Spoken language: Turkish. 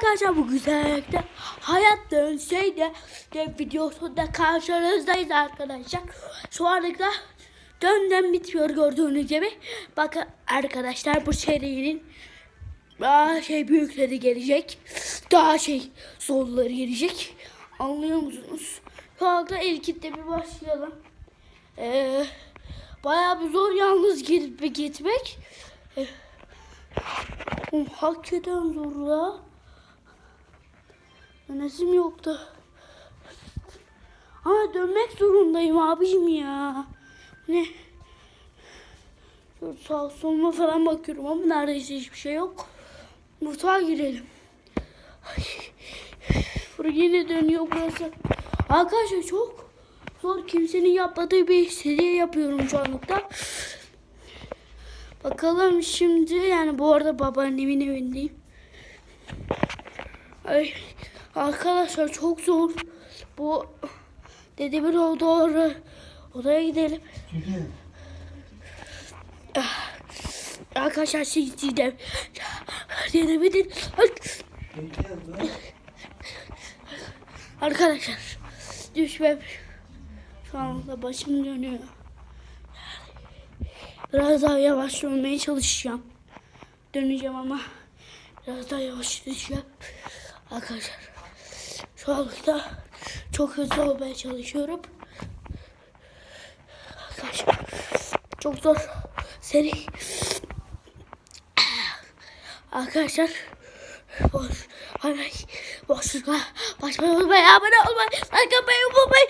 Arkadaşlar bu güzellikte hayat dönseydi de videosunda karşınızdayız arkadaşlar. Şu anda dönden bitiyor gördüğünüz gibi. Bakın arkadaşlar bu serinin daha şey büyükleri gelecek. Daha şey zorları gelecek. Anlıyor musunuz? Şu anda ilkinde bir başlayalım. Ee, bayağı bir zor yalnız gidip gitmek. Ee, hakikaten zor la. Dönesim yoktu. Ama dönmek zorundayım abicim ya. Ne? Şöyle sağ soluma falan bakıyorum ama neredeyse hiçbir şey yok. Mutfağa girelim. Ay. Burası yine dönüyor burası. Arkadaşlar çok zor kimsenin yapmadığı bir seri yapıyorum şu anlıkta. Bakalım şimdi yani bu arada babaannemin evindeyim. Ay, arkadaşlar çok zor. Bu dedemin o doğru odaya gidelim. Arkadaşlar siz dedem. Dedemin de- Arkadaşlar düşmem. Şu anda başım dönüyor. Biraz daha yavaş dönmeye çalışacağım. Döneceğim ama biraz daha yavaş düşeceğim. Arkadaşlar şu anda çok hızlı olmaya çalışıyorum. Çok zor. Seri. Arkadaşlar boş. Bay. Boşlukla başlayalım. Abone olmayı, like atmayı unutmayın.